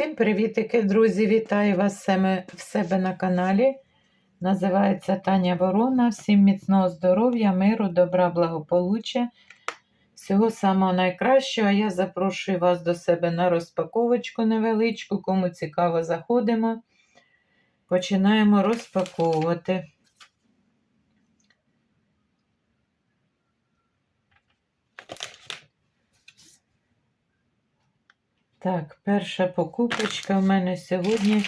Всім привітики, друзі! Вітаю вас в себе на каналі. Називається Таня Ворона. Всім міцного здоров'я, миру, добра, благополуччя. Всього самого найкращого. Я запрошую вас до себе на розпаковочку невеличку. Кому цікаво, заходимо. Починаємо розпаковувати. Так, перша покупочка в мене сьогодні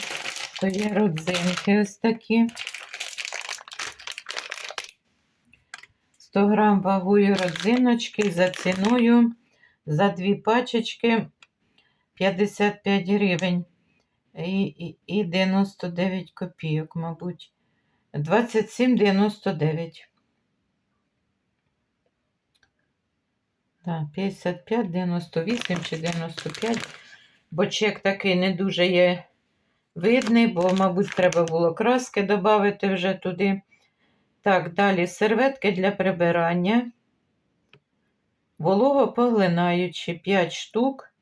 то є родзинки ось такі. 100 грам вагою родзиночки за ціною за дві пачечки 55 гривень і, і, і 99 копійок, мабуть. 27,99. Так, 55, 98 чи 95. Бо чек такий не дуже є видний, бо, мабуть, треба було краски додати вже туди. Так, далі серветки для прибирання. Вологопоглинаючі 5 штук.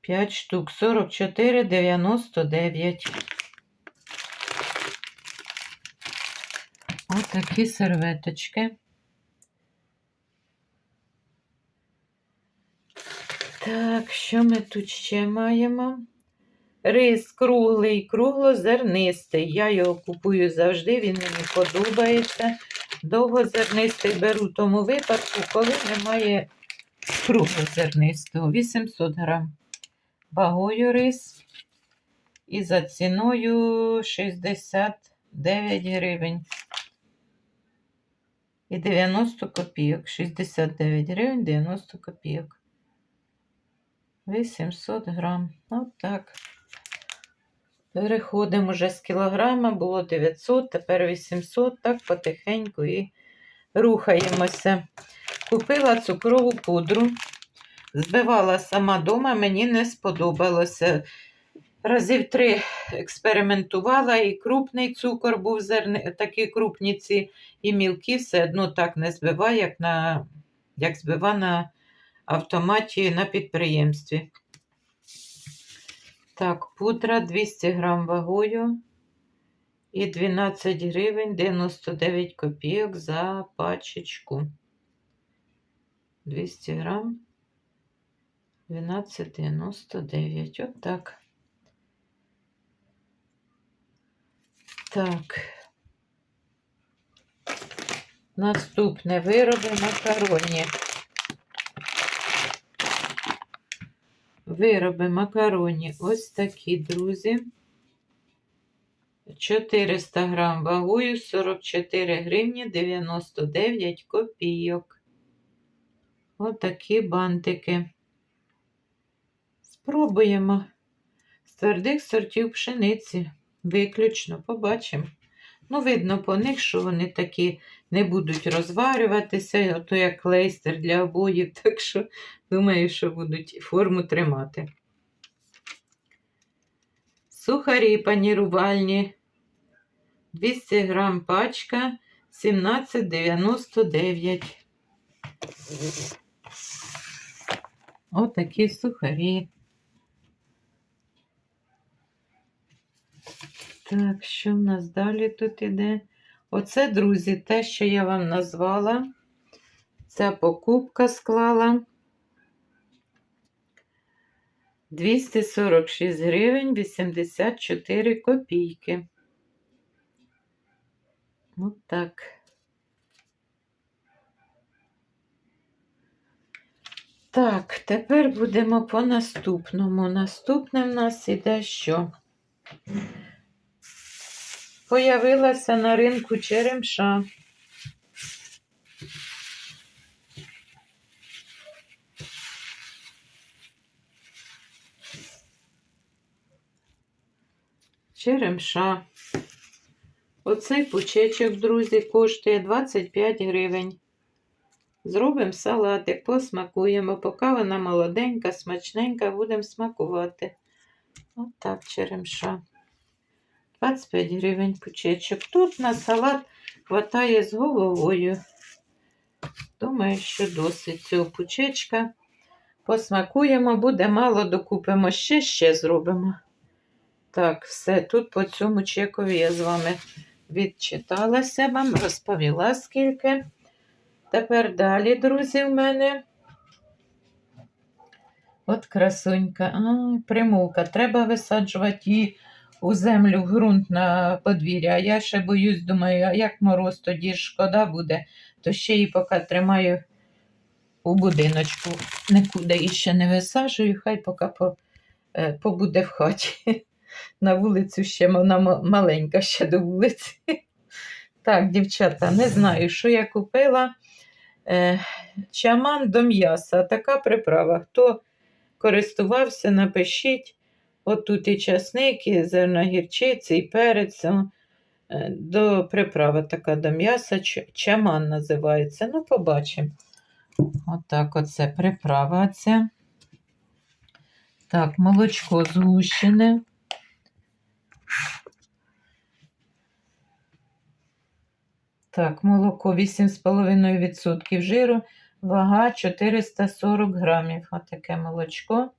5 штук, 44,99. Ось такі серветочки. Так, що ми тут ще маємо? Рис круглий, круглозернистий. Я його купую завжди, він мені подобається. Довгозернистий беру в тому випадку, коли немає круглозернистого. 800 грам. Вагою рис. І за ціною 69 гривень. І 90 копійок. 69 гривень 90 копійок. 800 грам. От так. Переходимо вже з кілограма, було 900, тепер 800, так потихеньку і рухаємося. Купила цукрову пудру, збивала сама дома, мені не сподобалося. Разів три експериментувала, і крупний цукор був зерни, такі крупні ці і мілкі, все одно так не збиває, як, на, як збива на автоматі на підприємстві. Так, пудра 200 грам вагою і 12 гривень 99 копійок за пачечку. 200 грам 12,99. От так. Так. Наступне вироби макароні. Вироби макароні ось такі, друзі. 400 грам вагою, 44 гривні 99 копійок. Отакі бантики. Спробуємо з твердих сортів пшениці. Виключно побачимо. Ну, видно по них, що вони такі не будуть розварюватися, ото як клейстер для обоїв, так що думаю, що будуть форму тримати. Сухарі панірувальні 200 грам пачка 17,99. Отакі сухарі. Так, що в нас далі тут іде? Оце, друзі, те, що я вам назвала. Ця покупка склала 246 гривень 84 копійки. От так. Так, тепер будемо по наступному. Наступне в нас іде що? Появилася на ринку черемша. Черемша. Оцей пучечок, друзі, коштує 25 гривень. Зробимо салатик, посмакуємо. Поки вона молоденька, смачненька, будемо смакувати. Отак, черемша. 25 гривень пучечок. Тут на салат хватає з головою. Думаю, що досить цього пучечка. Посмакуємо, буде мало, докупимо ще, ще зробимо. Так, все, тут по цьому чекові я з вами відчиталася вам, розповіла скільки. Тепер далі, друзі, в мене. От красунька. А, примулка. Треба висаджувати її у землю, в ґрунт на подвір'я. А я ще боюсь, думаю, а як мороз, тоді шкода буде, то ще її поки тримаю у будиночку. Нікуди її ще не висаджую, хай поки по, е, побуде в хаті. На вулицю ще вона маленька ще до вулиці. Так, дівчата, не знаю, що я купила. Е, чаман до м'яса. Така приправа. Хто користувався, напишіть. От тут і часник, і зерна гірчиці, і перець. е, До приправи така до м'яса. Чаман називається. Ну, побачимо. Отак, оце приправа ця. Так, молочко згущене. Так, молоко 8,5% жиру, вага 440 грамів. Отаке молочко.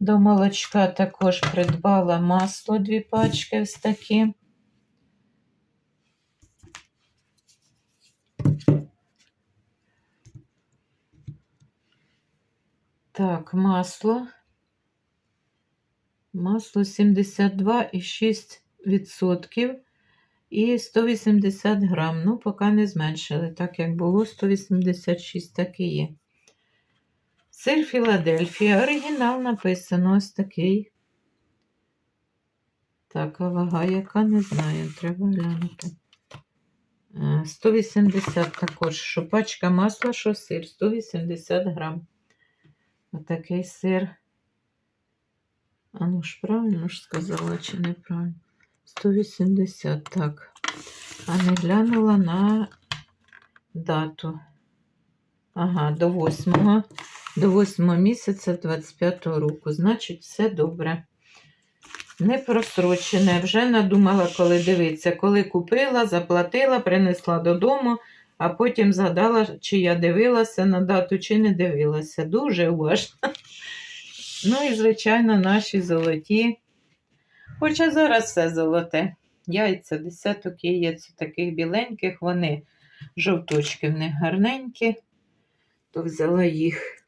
До молочка також придбала масло, дві пачки ось такі. Так, масло. Масло 72,6% і 180 грам. Ну, поки не зменшили, так як було 186, так і є. Сир Філадельфія. Оригінал написано ось такий. Так, а вага яка, не знаю, треба глянути. Е, 180 також, що пачка масла, що сир, 180 грам. Отакий сир. А ну ж правильно ж сказала, чи неправильно? 180, так. А не глянула на дату. Ага, до 8, до 8 місяця 25 року. Значить, все добре. Не просрочене. Вже надумала, коли дивитися. Коли купила, заплатила, принесла додому, а потім згадала, чи я дивилася на дату, чи не дивилася. Дуже уважно. Ну і, звичайно, наші золоті. Хоча зараз все золоте. Яйця, десяток яєць таких біленьких, вони жовточки в них гарненькі, то взяла їх.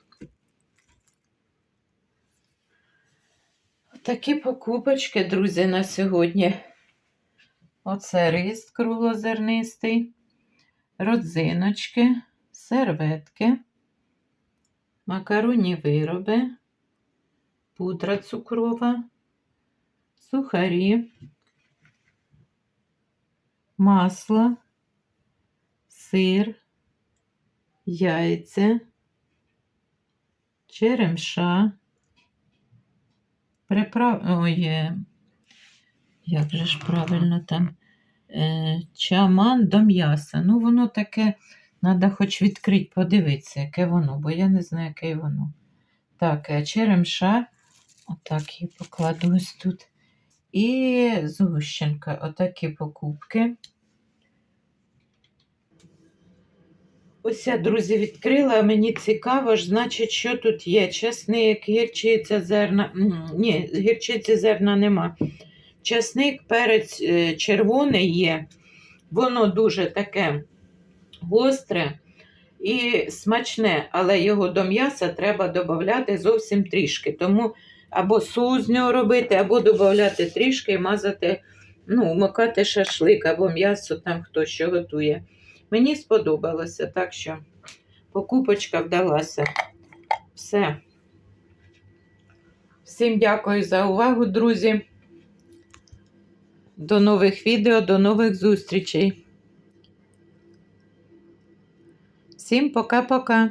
Такі покупочки, друзі, на сьогодні. Оце рис круглозернистий, родзиночки, серветки, макаронні вироби, пудра цукрова, сухарі, масло, сир, яйця, черемша, приправ... Ой, е, як же ж правильно там, е, чаман до м'яса. Ну, воно таке, треба хоч відкрити, подивитися, яке воно, бо я не знаю, яке воно. Так, е, черемша, отак її покладу ось тут. І згущенка, отакі покупки. Ось я, друзі, відкрила. Мені цікаво ж, значить, що тут є. Чесник, гірчиця, зерна. Ні, гірчиці зерна нема. Чесник, перець е, червоний є. Воно дуже таке гостре і смачне, але його до м'яса треба додати зовсім трішки. Тому або соус з нього робити, або додати трішки і мазати, ну, макати шашлик, або м'ясо там хто що готує. Мені сподобалося, так що покупочка вдалася. Все. Всім дякую за увагу, друзі. До нових відео, до нових зустрічей. Всім пока-пока.